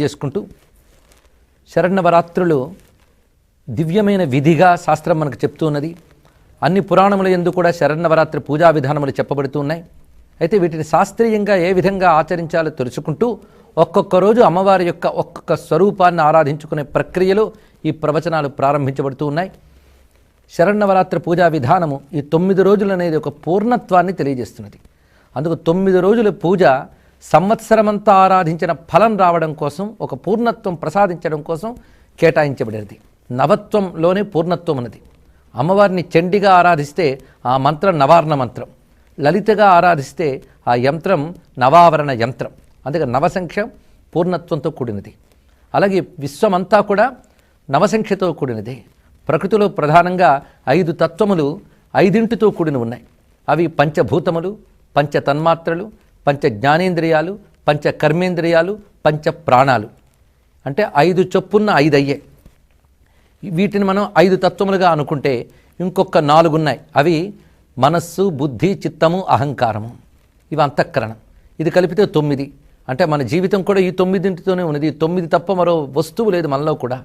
చేసుకుంటూ శరణవరాత్రులు దివ్యమైన విధిగా శాస్త్రం మనకు చెప్తూ ఉన్నది. అన్ని పురాణముల ఎందు కూడా శరణవరాత్రి పూజా విధానములు చెప్పబడుతూ ఉన్నాయి. అయితే వీటిని శాస్త్రీయంగా ఏ విధంగా ఆచరించాలో తెలుసుకుంటూ ఒక్కొక్క రోజు అమ్మవారి యొక్క ఒక్కొక్క స్వరూపాన్ని ఆరాధించుకునే ప్రక్రియలో ఈ ప్రవచనాలు ప్రారంభించబడుతూ ఉన్నాయి. శరణవరాత్రి పూజా విధానము ఈ తొమ్మిది రోజులు అనేది ఒక పూర్ణత్వాన్ని తెలియజేస్తున్నది. అందుకు తొమ్మిది రోజుల పూజ సంవత్సరమంతా ఆరాధించిన ఫలం రావడం కోసం ఒక పూర్ణత్వం ప్రసాదించడం కోసం కేటాయించబడినది. నవత్వంలోనే పూర్ణత్వం ఉన్నది. అమ్మవారిని చండిగా ఆరాధిస్తే ఆ మంత్రం నవార్ణ మంత్రం. లలితగా ఆరాధిస్తే ఆ యంత్రం నవావరణ యంత్రం. అందుకే నవసంఖ్య పూర్ణత్వంతో కూడినది. అలాగే విశ్వమంతా కూడా నవసంఖ్యతో కూడినది. ప్రకృతిలో ప్రధానంగా ఐదు తత్వములు ఐదింటితో కూడిన ఉన్నాయి. అవి పంచభూతములు పంచ తన్మాత్రలు పంచ జ్ఞానేంద్రియాలు పంచ కర్మేంద్రియాలు పంచ ప్రాణాలు. అంటే ఐదు చొప్పున్న ఐదు అయ్యే వీటిని మనం ఐదు తత్వములుగా అనుకుంటే ఇంకొక నాలుగు ఉన్నాయి అవి మనస్సు బుద్ధి చిత్తము అహంకారము. ఇవి అంతఃకరణం. ఇది కలిపితే తొమ్మిది. అంటే మన జీవితం కూడా ఈ తొమ్మిదింటితోనే ఉన్నది. తొమ్మిది తప్ప మరో వస్తువు లేదు మనలో కూడా.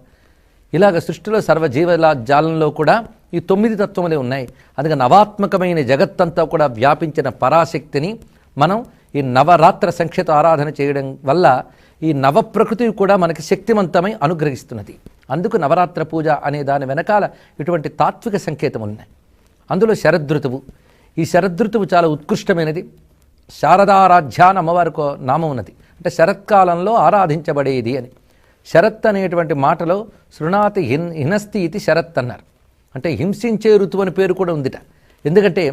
ఇలాగ సృష్టిలో సర్వజీవల జాలంలో కూడా ఈ తొమ్మిది తత్వములే ఉన్నాయి. అందుకే నవాత్మకమైన జగత్తంతా కూడా వ్యాపించిన పరాశక్తిని మనం ఈ నవరాత్ర సంఖ్యతో ఆరాధన చేయడం వల్ల ఈ నవ ప్రకృతి కూడా మనకి శక్తివంతమై అనుగ్రహిస్తున్నది. అందుకు నవరాత్ర పూజ అనే దాని వెనకాల ఇటువంటి తాత్విక సంకేతం ఉన్నాయి. అందులో శరదృతువు. ఈ శరదృతువు చాలా ఉత్కృష్టమైనది. శారదారాధ్యాన్ అమ్మవారికి నామం ఉన్నది అంటే శరత్కాలంలో ఆరాధించబడేది అని. శరత్ అనేటువంటి మాటలో శృణాతి హిన్ హినస్తి ఇది శరత్ అన్నారు. అంటే హింసించే ఋతువు అని పేరు కూడా ఉందిట. ఎందుకంటే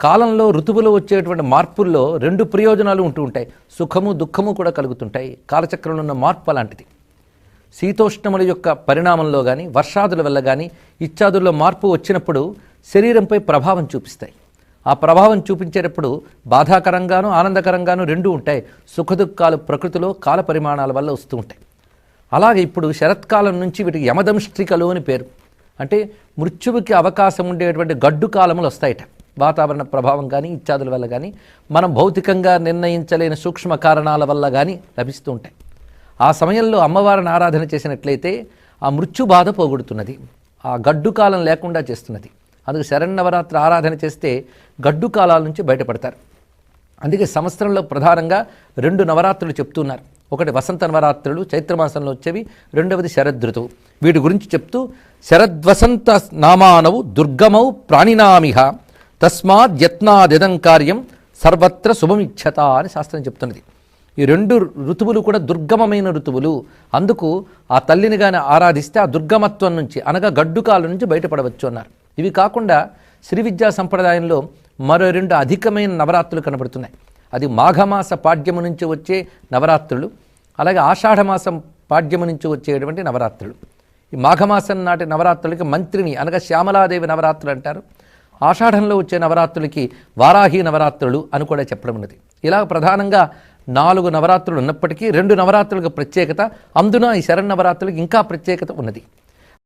కాలంలో ఋతువులో వచ్చేటువంటి మార్పుల్లో రెండు ప్రయోజనాలు ఉంటూ ఉంటాయి. సుఖము దుఃఖము కూడా కలుగుతుంటాయి. కాలచక్రంలో ఉన్న మార్పు అలాంటిది. శీతోష్ణముల యొక్క పరిణామంలో కానీ వర్షాదుల వల్ల కానీ ఇత్యాదుల్లో మార్పు వచ్చినప్పుడు శరీరంపై ప్రభావం చూపిస్తాయి. ఆ ప్రభావం చూపించేటప్పుడు బాధాకరంగాను ఆనందకరంగాను రెండు ఉంటాయి. సుఖదుఖాలు ప్రకృతిలో కాల పరిమాణాల వల్ల వస్తూ ఉంటాయి. అలాగే ఇప్పుడు శరత్కాలం నుంచి వీటికి యమదంష్ట్రికలు అని పేరు. అంటే మృత్యువుకి అవకాశం ఉండేటువంటి గడ్డు కాలములు వస్తాయట. వాతావరణ ప్రభావం కానీ ఇత్యాదుల వల్ల కానీ మనం భౌతికంగా నిర్ణయించలేని సూక్ష్మ కారణాల వల్ల కానీ లభిస్తూ ఉంటాయి. ఆ సమయంలో అమ్మవారిని ఆరాధన చేసినట్లయితే ఆ మృత్యు బాధ పోగొడుతున్నది. ఆ గడ్డు కాలం లేకుండా చేస్తున్నది. అందుకు శరన్నవరాత్రి ఆరాధన చేస్తే గడ్డు కాలాల నుంచి బయటపడతారు. అందుకే సంవత్సరంలో ప్రధానంగా రెండు నవరాత్రులు చెప్తున్నారు. ఒకటి వసంత నవరాత్రులు చైత్రమాసంలో వచ్చేవి రెండవది శరదృతువు వీటి గురించి చెప్తూ శరద్వసంత నామానవు దుర్గమౌ ప్రాణినామిహ. తస్మాత్ యత్నాదిదం కార్యం సర్వత్ర శుభమిచ్చత అని శాస్త్రం చెప్తున్నది. ఈ రెండు ఋతువులు కూడా దుర్గమమైన ఋతువులు. అందుకు ఆ తల్లిని కానీ ఆరాధిస్తే ఆ దుర్గమత్వం నుంచి అనగా గడ్డుకాల నుంచి బయటపడవచ్చు అన్నారు. ఇవి కాకుండా శ్రీ విద్యా సంప్రదాయంలో మరో రెండు అధికమైన నవరాత్రులు కనబడుతున్నాయి. అది మాఘమాస పాడ్యము నుంచి వచ్చే నవరాత్రులు అలాగే ఆషాఢమాసం పాడ్యము నుంచి వచ్చేటువంటి నవరాత్రులు. ఈ మాఘమాసం నాటి నవరాత్రులకి మంత్రిని అనగా శ్యామలాదేవి నవరాత్రులు అంటారు. ఆషాఢంలో వచ్చే నవరాత్రులకి వారాహి నవరాత్రులు అని కూడా చెప్పడం ఉన్నది. ఇలా ప్రధానంగా నాలుగు నవరాత్రులు ఉన్నప్పటికీ రెండు నవరాత్రులకు ప్రత్యేకత అందున ఈ శరణ్ నవరాత్రులకు ఇంకా ప్రత్యేకత ఉన్నది.